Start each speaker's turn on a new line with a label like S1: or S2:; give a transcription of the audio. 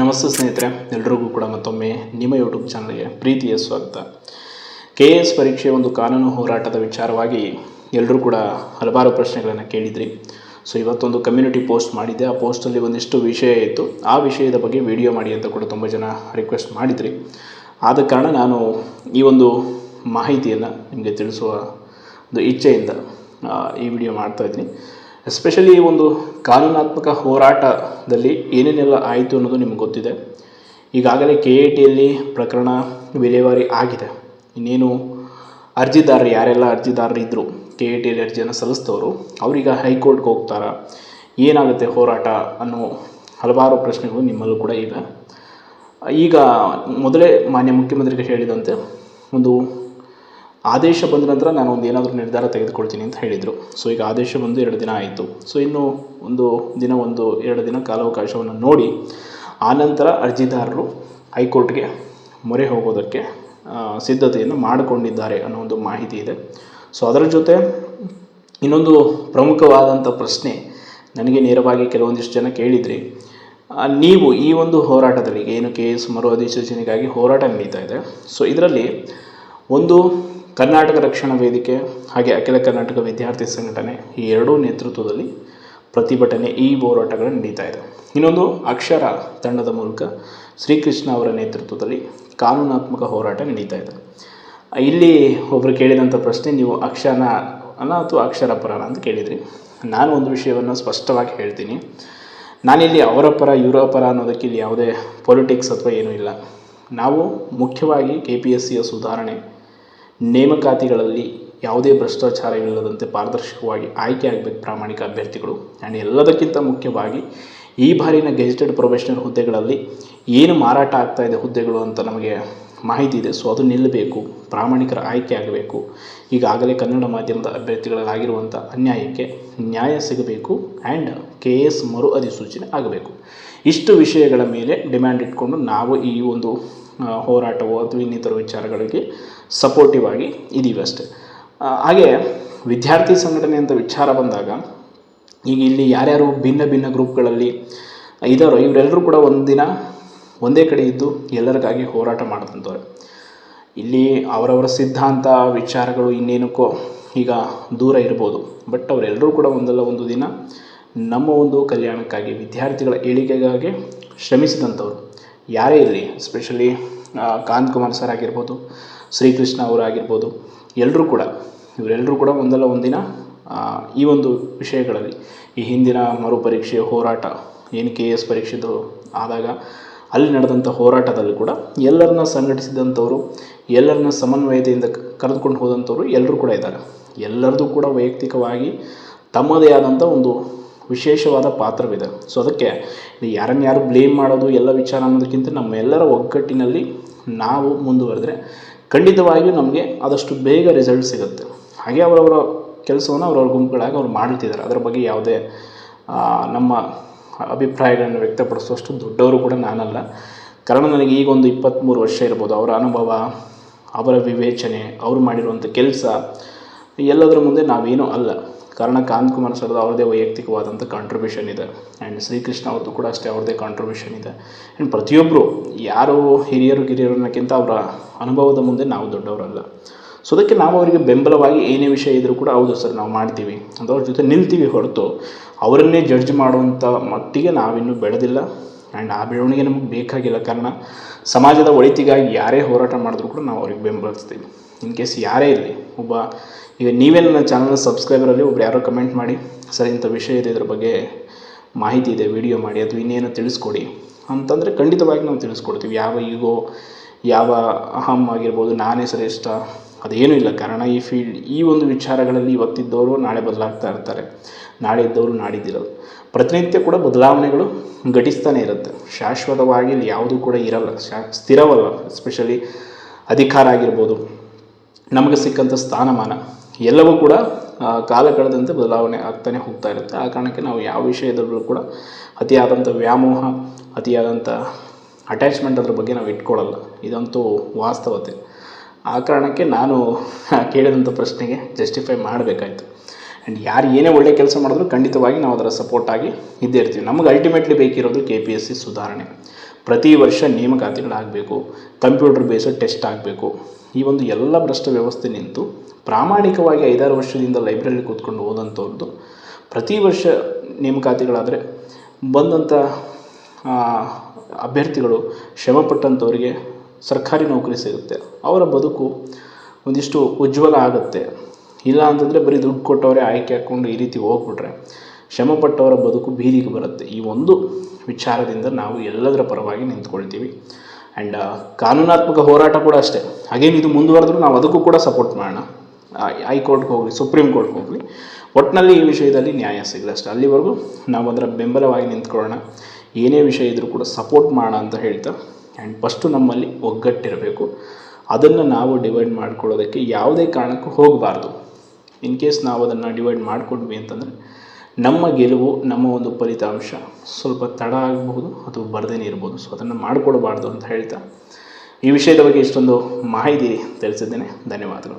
S1: ನಮಸ್ತೆ ಸ್ನೇಹಿತರೆ, ಎಲ್ರಿಗೂ ಕೂಡ ಮತ್ತೊಮ್ಮೆ ನಿಮ್ಮ ಯೂಟ್ಯೂಬ್ ಚಾನಲ್ಗೆ ಪ್ರೀತಿಯ ಸ್ವಾಗತ. ಕೆ ಎ ಎಸ್ ಪರೀಕ್ಷೆ ಒಂದು ಕಾನೂನು ಹೋರಾಟದ ವಿಚಾರವಾಗಿ ಎಲ್ಲರೂ ಕೂಡ ಹಲವಾರು ಪ್ರಶ್ನೆಗಳನ್ನು ಕೇಳಿದ್ರಿ. ಸೊ ಇವತ್ತೊಂದು ಕಮ್ಯುನಿಟಿ ಪೋಸ್ಟ್ ಮಾಡಿದ್ದೆ. ಆ ಪೋಸ್ಟಲ್ಲಿ ಒಂದಿಷ್ಟು ವಿಷಯ ಇತ್ತು. ಆ ವಿಷಯದ ಬಗ್ಗೆ ವಿಡಿಯೋ ಮಾಡಿ ಅಂತ ಕೂಡ ತುಂಬ ಜನ ರಿಕ್ವೆಸ್ಟ್ ಮಾಡಿದ್ರಿ. ಆದ ಕಾರಣ ನಾನು ಈ ಒಂದು ಮಾಹಿತಿಯನ್ನು ನಿಮಗೆ ತಿಳಿಸುವ ಒಂದು ಇಚ್ಛೆಯಿಂದ ಈ ವಿಡಿಯೋ ಮಾಡ್ತಾಯಿದ್ದೀನಿ ಎಸ್ಪೆಷಲಿ ಒಂದು ಕಾನೂನಾತ್ಮಕ ಹೋರಾಟದಲ್ಲಿ ಏನೇನೆಲ್ಲ ಆಯಿತು ಅನ್ನೋದು ನಿಮ್ಗೆ ಗೊತ್ತಿದೆ. ಈಗಾಗಲೇ ಕೆ ಎ ಟಿಯಲ್ಲಿ ಪ್ರಕರಣ ವಿಲೇವಾರಿ ಆಗಿದೆ. ಇನ್ನೇನು ಅರ್ಜಿದಾರರು, ಯಾರೆಲ್ಲ ಅರ್ಜಿದಾರರು ಇದ್ದರು ಕೆ ಎ ಟಿಯಲ್ಲಿ ಅರ್ಜಿಯನ್ನು ಸಲ್ಲಿಸಿದವರು, ಅವರೀಗ ಹೈಕೋರ್ಟ್ಗೆ ಹೋಗ್ತಾರಾ? ಏನಾಗುತ್ತೆ ಹೋರಾಟ ಅನ್ನೋ ಹಲವಾರು ಪ್ರಶ್ನೆಗಳು ನಿಮ್ಮಲ್ಲೂ ಕೂಡ ಇವೆ. ಈಗ ಮೊದಲೇ ಮಾನ್ಯ ಮುಖ್ಯಮಂತ್ರಿಗೆ ಹೇಳಿದಂತೆ ಒಂದು ಆದೇಶ ಬಂದ ನಂತರ ನಾನು ಒಂದು ಏನಾದರೂ ನಿರ್ಧಾರ ತೆಗೆದುಕೊಳ್ತೀನಿ ಅಂತ ಹೇಳಿದರು. ಸೊ ಈಗ ಆದೇಶ ಬಂದು ಎರಡು ದಿನ ಆಯಿತು. ಸೊ ಇನ್ನು ಒಂದು ದಿನ, ಒಂದು ಎರಡು ದಿನ ಕಾಲಾವಕಾಶವನ್ನು ನೋಡಿ ಆನಂತರ ಅರ್ಜಿದಾರರು ಹೈಕೋರ್ಟ್ಗೆ ಮೊರೆ ಹೋಗೋದಕ್ಕೆ ಸಿದ್ಧತೆಯನ್ನು ಮಾಡಿಕೊಂಡಿದ್ದಾರೆ ಅನ್ನೋ ಒಂದು ಮಾಹಿತಿ ಇದೆ. ಸೊ ಅದರ ಜೊತೆ ಇನ್ನೊಂದು ಪ್ರಮುಖವಾದಂಥ ಪ್ರಶ್ನೆ ನನಗೆ ನೇರವಾಗಿ ಕೆಲವೊಂದಿಷ್ಟು ಜನ ಕೇಳಿದ್ರಿ. ನೀವು ಈ ಒಂದು ಹೋರಾಟದಲ್ಲಿ ಏನು ಕೆ ಎಸ್ ಮರು ಅಧಿಸೂಚನೆಗಾಗಿ ಹೋರಾಟ ನಡೀತಾ ಇದೆ. ಸೊ ಇದರಲ್ಲಿ ಒಂದು ಕರ್ನಾಟಕ ರಕ್ಷಣಾ ವೇದಿಕೆ ಹಾಗೆ ಅಖಿಲ ಕರ್ನಾಟಕ ವಿದ್ಯಾರ್ಥಿ ಸಂಘಟನೆ ಈ ಎರಡೂ ನೇತೃತ್ವದಲ್ಲಿ ಪ್ರತಿಭಟನೆ, ಈ ಹೋರಾಟಗಳು ನಡೀತಾ ಇದೆ. ಇನ್ನೊಂದು ಅಕ್ಷರ ತಂಡದ ಮೂಲಕ ಶ್ರೀಕೃಷ್ಣ ಅವರ ನೇತೃತ್ವದಲ್ಲಿ ಕಾನೂನಾತ್ಮಕ ಹೋರಾಟ ನಡೀತಾ ಇದೆ. ಇಲ್ಲಿ ಒಬ್ಬರು ಕೇಳಿದಂಥ ಪ್ರಶ್ನೆ, ನೀವು ಅಕ್ಷರನ ಅಲ್ಲ ಅಥವಾ ಅಕ್ಷರ ಪರನ ಅಂತ ಕೇಳಿದ್ರಿ. ನಾನು ಒಂದು ವಿಷಯವನ್ನು ಸ್ಪಷ್ಟವಾಗಿ ಹೇಳ್ತೀನಿ. ನಾನಿಲ್ಲಿ ಅವರ ಪರ, ಇವರ ಪರ ಅನ್ನೋದಕ್ಕೆ ಇಲ್ಲಿ ಯಾವುದೇ ಪೊಲಿಟಿಕ್ಸ್ ಅಥವಾ ಏನೂ ಇಲ್ಲ. ನಾವು ಮುಖ್ಯವಾಗಿ ಕೆ ಪಿ ಎಸ್ ಸಿಯ ಸುಧಾರಣೆ ನೇಮಕಾತಿಗಳಲ್ಲಿ ಯಾವುದೇ ಭ್ರಷ್ಟಾಚಾರವಿಲ್ಲದಂತೆ ಪಾರದರ್ಶಕವಾಗಿ ಆಯ್ಕೆ ಆಗಬೇಕು ಪ್ರಾಮಾಣಿಕ ಅಭ್ಯರ್ಥಿಗಳು. ಆ್ಯಂಡ್ ಎಲ್ಲದಕ್ಕಿಂತ ಮುಖ್ಯವಾಗಿ ಈ ಬಾರಿನ ಗೆಜೆಟೆಡ್ ಪ್ರೊಫೆಷನಲ್ ಹುದ್ದೆಗಳಲ್ಲಿ ಏನು ಮಾರಾಟ ಆಗ್ತಾ ಇದೆ ಹುದ್ದೆಗಳು ಅಂತ ನಮಗೆ ಮಾಹಿತಿ ಇದೆ. ಸೊ, ಅದು ನಿಲ್ಲಬೇಕು, ಪ್ರಾಮಾಣಿಕರ ಆಯ್ಕೆ ಆಗಬೇಕು. ಈಗಾಗಲೇ ಕನ್ನಡ ಮಾಧ್ಯಮದ ಅಭ್ಯರ್ಥಿಗಳಾಗಿರುವಂಥ ಅನ್ಯಾಯಕ್ಕೆ ನ್ಯಾಯ ಸಿಗಬೇಕು ಆ್ಯಂಡ್ ಕೆ ಎಸ್ ಮರು ಅಧಿಸೂಚನೆ ಆಗಬೇಕು. ಇಷ್ಟು ವಿಷಯಗಳ ಮೇಲೆ ಡಿಮ್ಯಾಂಡ್ ಇಟ್ಕೊಂಡು ನಾವು ಈ ಒಂದು ಹೋರಾಟವೋ ಅಥವಾ ಇನ್ನಿತರ ವಿಚಾರಗಳಿಗೆ ಸಪೋರ್ಟಿವ್ ಆಗಿ ಇದ್ದೀವಿ ಅಷ್ಟೇ. ಹಾಗೆ ವಿದ್ಯಾರ್ಥಿ ಸಂಘಟನೆ ಅಂತ ವಿಚಾರ ಬಂದಾಗ, ಈಗ ಇಲ್ಲಿ ಯಾರ್ಯಾರು ಭಿನ್ನ ಭಿನ್ನ ಗ್ರೂಪ್ಗಳಲ್ಲಿ ಇದ್ದಾರೋ ಇವರೆಲ್ಲರೂ ಕೂಡ ಒಂದಿನ ಒಂದೇ ಕಡೆ ಇದ್ದು ಎಲ್ಲರಿಗಾಗಿ ಹೋರಾಟ ಮಾಡಿದಂಥವ್ರೆ ಇಲ್ಲಿ ಅವರವರ ಸಿದ್ಧಾಂತ, ವಿಚಾರಗಳು ಇನ್ನೇನಕ್ಕೋ ಈಗ ದೂರ ಇರ್ಬೋದು. ಬಟ್ ಅವರೆಲ್ಲರೂ ಕೂಡ ಒಂದಲ್ಲ ಒಂದು ದಿನ ನಮ್ಮ ಒಂದು ಕಲ್ಯಾಣಕ್ಕಾಗಿ, ವಿದ್ಯಾರ್ಥಿಗಳ ಏಳಿಗೆಗಾಗಿ ಶ್ರಮಿಸಿದಂಥವ್ರು. ಯಾರೇ ಇರಲಿ ಎಸ್ಪೆಷಲಿ ಕಾಂತ್ ಕುಮಾರ್ ಸರ್ ಆಗಿರ್ಬೋದು, ಶ್ರೀಕೃಷ್ಣ ಅವರಾಗಿರ್ಬೋದು ಎಲ್ಲರೂ ಕೂಡ ಇವರೆಲ್ಲರೂ ಕೂಡ ಒಂದಲ್ಲ ಒಂದಿನ ಈ ಒಂದು ವಿಷಯಗಳಲ್ಲಿ, ಈ ಹಿಂದಿನ ಮರುಪರೀಕ್ಷೆ, ಹೋರಾಟ, ಏನು ಕೆ ಎಸ್ ಪರೀಕ್ಷೆದು ಆದಾಗ, ಅಲ್ಲಿ ನಡೆದಂಥ ಹೋರಾಟದಲ್ಲಿ ಕೂಡ ಎಲ್ಲರನ್ನ ಸಂಘಟಿಸಿದಂಥವರು, ಎಲ್ಲರನ್ನ ಸಮನ್ವಯತೆಯಿಂದ ಕರೆದುಕೊಂಡು ಹೋದಂಥವ್ರು ಎಲ್ಲರೂ ಕೂಡ ಇದ್ದಾರೆ. ಎಲ್ಲರದ್ದು ಕೂಡ ವೈಯಕ್ತಿಕವಾಗಿ ತಮ್ಮದೇ ಆದಂಥ ಒಂದು ವಿಶೇಷವಾದ ಪಾತ್ರವಿದೆ. ಸೊ ಅದಕ್ಕೆ ಯಾರನ್ಯಾರು ಯಾರನ್ನ ಯಾರು ಬ್ಲೇಮ್ ಮಾಡೋದು, ಎಲ್ಲ ವಿಚಾರ ಅನ್ನೋದಕ್ಕಿಂತ ನಮ್ಮೆಲ್ಲರ ಒಗ್ಗಟ್ಟಿನಲ್ಲಿ ನಾವು ಮುಂದುವರೆದ್ರೆ ಖಂಡಿತವಾಗಿಯೂ ನಮಗೆ ಆದಷ್ಟು ಬೇಗ ರಿಸಲ್ಟ್ ಸಿಗುತ್ತೆ. ಹಾಗೆ ಅವರವರ ಕೆಲಸವನ್ನು ಅವರವ್ರ ಗುಂಪುಗಳಾಗಿ ಅವ್ರು ಮಾಡ್ತಿದ್ದಾರೆ. ಅದರ ಬಗ್ಗೆ ಯಾವುದೇ ನಮ್ಮ ಅಭಿಪ್ರಾಯಗಳನ್ನು ವ್ಯಕ್ತಪಡಿಸುವಷ್ಟು ದೊಡ್ಡವರು ಕೂಡ ನಾನಲ್ಲ. ಕಾರಣ ನನಗೆ ಈಗ ಒಂದು ಇಪ್ಪತ್ತ್ಮೂರು ವರ್ಷ ಇರ್ಬೋದು. ಅವರ ಅನುಭವ, ಅವರ ವಿವೇಚನೆ, ಅವರು ಮಾಡಿರುವಂಥ ಕೆಲಸ, ಎಲ್ಲದರ ಮುಂದೆ ನಾವೇನೂ ಅಲ್ಲ. ಕಾರಣ ಕಾಂತ್ ಕುಮಾರ್ ಸರ್ದು ಅವ್ರದ್ದೇ ವೈಯಕ್ತಿಕವಾದಂಥ ಕಾಂಟ್ರಿಬ್ಯೂಷನ್ ಇದೆ. ಆ್ಯಂಡ್ ಶ್ರೀಕೃಷ್ಣ ಅವ್ರದ್ದು ಕೂಡ ಅಷ್ಟೇ ಅವ್ರದ್ದೇ ಕಾಂಟ್ರಿಬ್ಯೂಷನ್ ಇದೆ. ಆ್ಯಂಡ್ ಪ್ರತಿಯೊಬ್ಬರು ಯಾರು ಹಿರಿಯರು ಗಿರಿಯರು ಅನ್ನೋಕ್ಕಿಂತ ಅವರ ಅನುಭವದ ಮುಂದೆ ನಾವು ದೊಡ್ಡವರಲ್ಲ. ಸೊ ಅದಕ್ಕೆ ನಾವು ಅವರಿಗೆ ಬೆಂಬಲವಾಗಿ ಏನೇ ವಿಷಯ ಇದ್ದರೂ ಕೂಡ ಹೌದು ಸರ್, ನಾವು ಮಾಡ್ತೀವಿ. ಅಂತ ಅವ್ರ ಜೊತೆ ನಿಲ್ತೀವಿ ಹೊರತು ಅವರನ್ನೇ ಜಡ್ಜ್ ಮಾಡುವಂಥ ಮಟ್ಟಿಗೆ ನಾವಿನ್ನೂ ಬೆಳೆದಿಲ್ಲ. ಆ್ಯಂಡ್ ಆ ಬೆಳವಣಿಗೆ ನಮಗೆ ಬೇಕಾಗಿಲ್ಲ. ಕಾರಣ ಸಮಾಜದ ಒಳಿತಿಗಾಗಿ ಯಾರೇ ಹೋರಾಟ ಮಾಡಿದ್ರು ಕೂಡ ನಾವು ಅವ್ರಿಗೆ ಬೆಂಬಲಿಸ್ತೀವಿ. ಇನ್ ಕೇಸ್ ಯಾರೇ ಇರಲಿ, ಒಬ್ಬ ಈಗ ನೀವೇ ನನ್ನ ಚಾನಲ್ ಸಬ್ಸ್ಕ್ರೈಬರಲ್ಲಿ ಒಬ್ರು ಯಾರೋ ಕಮೆಂಟ್ ಮಾಡಿ, ಸರ್, ಇಂಥ ವಿಷಯ ಇದೆ, ಇದ್ರ ಬಗ್ಗೆ ಮಾಹಿತಿ ಇದೆ ವಿಡಿಯೋ ಮಾಡಿ ಅಥವಾ ಇನ್ನೇನೋ ತಿಳಿಸ್ಕೊಡಿ. ಅಂತಂದರೆ ಖಂಡಿತವಾಗಿ ನಾವು ತಿಳಿಸ್ಕೊಡ್ತೀವಿ. ಯಾವ ಈಗೋ ಯಾವ ಅಹಂ ಆಗಿರ್ಬೋದು, ನಾನೇ ಶ್ರೇಷ್ಠ, ಅದೇನೂ ಇಲ್ಲ. ಕಾರಣ ಈ ಫೀಲ್ಡ್ ಈ ಒಂದು ವಿಚಾರಗಳಲ್ಲಿ ಇವತ್ತಿದ್ದವರು ನಾಳೆ ಬದಲಾಗ್ತಾ ಇರ್ತಾರೆ. ನಾಳೆ ಇದ್ದವರು ನಾಡಿದ್ದಿರೋದು ಪ್ರತಿನಿತ್ಯ ಕೂಡ ಬದಲಾವಣೆಗಳು ಘಟಿಸ್ತಾನೆ ಇರುತ್ತೆ. ಶಾಶ್ವತವಾಗಿ ಇಲ್ಲಿ ಯಾವುದೂ ಕೂಡ ಇರಲ್ಲ. ಶಾ, ಸ್ಥಿರವಲ್ಲ. ಎಸ್ಪೆಷಲಿ ಅಧಿಕಾರ ಆಗಿರ್ಬೋದು. ನಮಗೆ ಸಿಕ್ಕಂಥ ಸ್ಥಾನಮಾನ. ಎಲ್ಲವೂ ಕೂಡ ಕಾಲ ಕಳೆದಂತೆ ಬದಲಾವಣೆ ಆಗ್ತಾನೆ ಹೋಗ್ತಾ ಇರುತ್ತೆ. ಆ ಕಾರಣಕ್ಕೆ ನಾವು ಯಾವ ವಿಷಯದಲ್ಲೂ ಕೂಡ ಅತಿಯಾದಂಥ ವ್ಯಾಮೋಹ, ಅತಿಯಾದಂಥ ಅಟ್ಯಾಚ್ಮೆಂಟ್ ಅದ್ರ ಬಗ್ಗೆ ನಾವು ಇಟ್ಕೊಳ್ಳಲ್ಲ. ಇದಂತೂ ವಾಸ್ತವತೆ. ಆ ಕಾರಣಕ್ಕೆ ನಾನು ಕೇಳಿದಂಥ ಪ್ರಶ್ನೆಗೆ ಜಸ್ಟಿಫೈ ಮಾಡಬೇಕಾಯ್ತು. ಆ್ಯಂಡ್ ಯಾರು ಏನೇ ಒಳ್ಳೆ ಕೆಲಸ ಮಾಡಿದ್ರು ಖಂಡಿತವಾಗಿ ನಾವು ಅದರ ಸಪೋರ್ಟಾಗಿ ಇದ್ದೇ ಇರ್ತೀವಿ. ನಮಗೆ ಅಲ್ಟಿಮೇಟ್ಲಿ ಬೇಕಿರೋದು ಕೆ ಪಿ ಎಸ್ ಸಿ ಸುಧಾರಣೆ. ಪ್ರತಿ ವರ್ಷ ನೇಮಕಾತಿಗಳಾಗಬೇಕು ಕಂಪ್ಯೂಟರ್ ಬೇಸ್ಡ್ ಟೆಸ್ಟ್ ಆಗಬೇಕು. ಈ ಒಂದು ಎಲ್ಲ ಭ್ರಷ್ಟ ವ್ಯವಸ್ಥೆ ನಿಂತು ಪ್ರಾಮಾಣಿಕವಾಗಿ ಐದಾರು ವರ್ಷದಿಂದ ಲೈಬ್ರರಿ ಕೂತ್ಕೊಂಡು ಓದಂಥವ್ರದ್ದು ಪ್ರತಿ ವರ್ಷ ನೇಮಕಾತಿಗಳಾದರೆ ಬಂದಂಥ ಅಭ್ಯರ್ಥಿಗಳು ಶ್ರಮಪಟ್ಟಂಥವರಿಗೆ ಸರ್ಕಾರಿ ನೌಕರಿ ಸಿಗುತ್ತೆ. ಅವರ ಬದುಕು ಒಂದಿಷ್ಟು ಉಜ್ವಲ ಆಗುತ್ತೆ. ಇಲ್ಲ ಅಂತಂದರೆ ಬರೀ ದುಡ್ಡು ಕೊಟ್ಟವರೇ ಆಯ್ಕೆ ಹಾಕ್ಕೊಂಡು ಈ ರೀತಿ ಹೋಗ್ಬಿಟ್ರೆ ಶ್ರಮಪಟ್ಟವರ ಬದುಕು ಬೀದಿಗೆ ಬರುತ್ತೆ. ಈ ಒಂದು ವಿಚಾರದಿಂದ ನಾವು ಎಲ್ಲದರ ಪರವಾಗಿ ನಿಂತ್ಕೊಳ್ತೀವಿ. ಆ್ಯಂಡ್ ಕಾನೂನಾತ್ಮಕ ಹೋರಾಟ ಕೂಡ ಅಷ್ಟೇ. ಹಾಗೇನು ಇದು ಮುಂದುವರೆದ್ರೂ ನಾವು ಅದಕ್ಕೂ ಕೂಡ ಸಪೋರ್ಟ್ ಮಾಡೋಣ. ಹೈಕೋರ್ಟ್ಗೆ ಹೋಗಲಿ ಸುಪ್ರೀಂ ಕೋರ್ಟ್ಗೆ ಹೋಗಲಿ. ಒಟ್ಟಿನಲ್ಲಿ ಈ ವಿಷಯದಲ್ಲಿ ನ್ಯಾಯ ಸಿಗಲಿ ಅಷ್ಟೇ. ಅಲ್ಲಿವರೆಗೂ ನಾವು ಅದರ ಬೆಂಬಲವಾಗಿ ನಿಂತ್ಕೊಳ್ಳೋಣ. ಏನೇ ವಿಷಯ ಇದ್ದರೂ ಕೂಡ ಸಪೋರ್ಟ್ ಮಾಡೋಣ ಅಂತ ಹೇಳ್ತಾ. ಆ್ಯಂಡ್ ಫಸ್ಟು ನಮ್ಮಲ್ಲಿ ಒಗ್ಗಟ್ಟಿರಬೇಕು. ಅದನ್ನು ನಾವು ಡಿವೈಡ್ ಮಾಡ್ಕೊಳ್ಳೋದಕ್ಕೆ ಯಾವುದೇ ಕಾರಣಕ್ಕೂ ಹೋಗಬಾರ್ದು. ಇನ್ ಕೇಸ್ ನಾವು ಅದನ್ನು ಡಿವೈಡ್ ಮಾಡಿಕೊಂಡ್ವಿ ಅಂತಂದರೆ ನಮ್ಮ ಗೆಲುವು ನಮ್ಮ ಒಂದು ಫಲಿತಾಂಶ. ಸ್ವಲ್ಪ ತಡ ಆಗಬಹುದು ಅಥವಾ ಬರದೇನೆ ಇರ್ಬೋದು. ಸೊ ಅದನ್ನು ಮಾಡಿಕೊಡಬಾರ್ದು ಅಂತ ಹೇಳ್ತಾ ಈ ವಿಷಯದ ಬಗ್ಗೆ ಇಷ್ಟೊಂದು ಮಾಹಿತಿ ತಿಳಿಸಿದ್ದೇನೆ. ಧನ್ಯವಾದಗಳು.